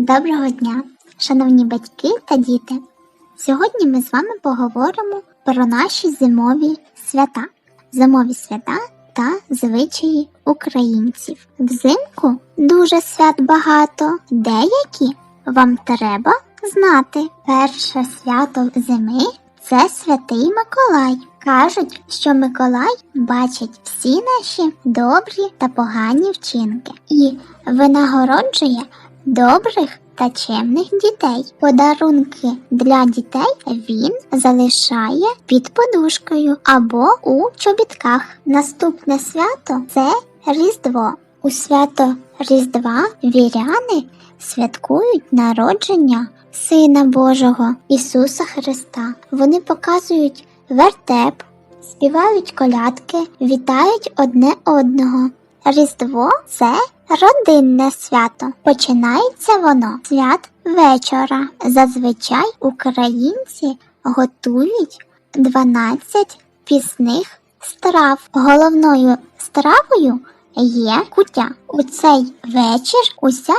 Доброго дня, шановні батьки та діти. Сьогодні ми з вами поговоримо про наші зимові свята, зимові свята та звичаї українців. Взимку дуже свят багато, деякі вам треба знати. Перше свято зими це святий Миколай. Кажуть, що Миколай бачить всі наші добрі та погані вчинки і винагороджує добрих та чемних дітей. Подарунки для дітей він залишає під подушкою або у чобітках. Наступне свято це Різдво. У свято Різдва віряни святкують народження Сина Божого Ісуса Христа. Вони показують вертеп, співають колядки, вітають одне одного. Різдво це родинне свято. Починається воно свят вечора. Зазвичай українці готують 12 пісних страв. Головною стравою є куття. У цей вечір уся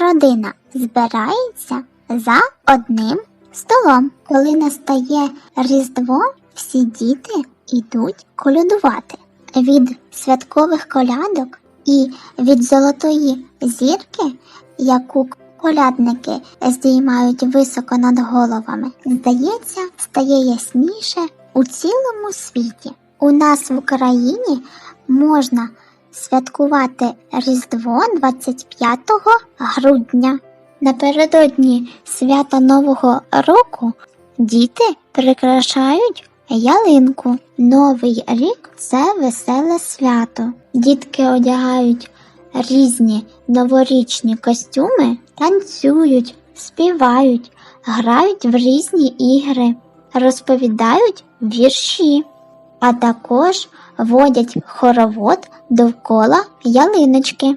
родина збирається за одним столом. Коли настає Різдво, всі діти йдуть колядувати. Від святкових колядок і від золотої зірки, яку колядники здіймають високо над головами, здається, стає ясніше у цілому світі. У нас в Україні можна святкувати Різдво 25 грудня. Напередодні свята Нового року діти прикрашають ялинку. Новий рік це веселе свято. Дітки одягають різні новорічні костюми, танцюють, співають, грають в різні ігри, розповідають вірші, а також водять хоровод довкола ялиночки.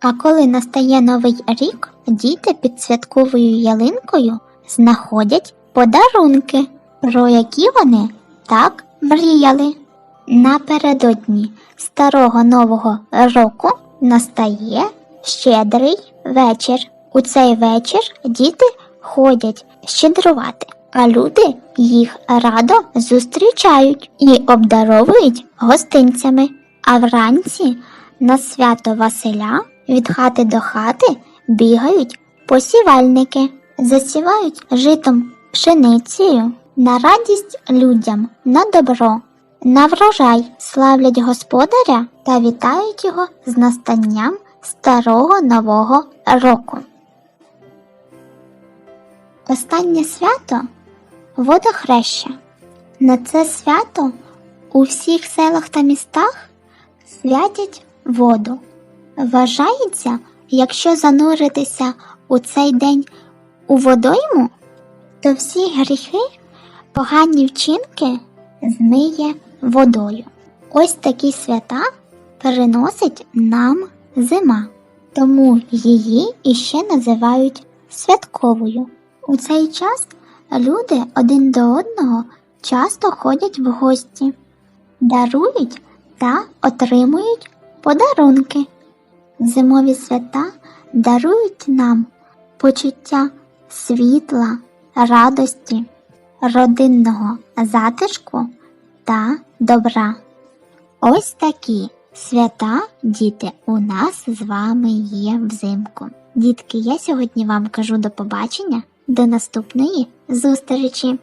А коли настає новий рік, діти під святковою ялинкою знаходять подарунки, про які вони так мріяли. Напередодні старого нового року настає щедрий вечір. У цей вечір діти ходять щедрувати, а люди їх радо зустрічають і обдаровують гостинцями. А вранці на свято Василя від хати до хати бігають посівальники, засівають житом пшеницею на радість людям, на добро, на врожай славлять господаря та вітають його з настанням старого нового року. Останнє свято водохреща. На це свято у всіх селах та містах святять воду. Вважається, якщо зануритися у цей день у водойму, то всі гріхи, погані вчинки змиє водою. Ось такі свята переносить нам зима, тому її іще називають святковою. У цей час люди один до одного часто ходять в гості, дарують та отримують подарунки. Зимові свята дарують нам почуття світла, радості, родинного затишку та добра. Ось такі свята, діти, у нас з вами є взимку. Дітки, я сьогодні вам кажу до побачення, до наступної зустрічі!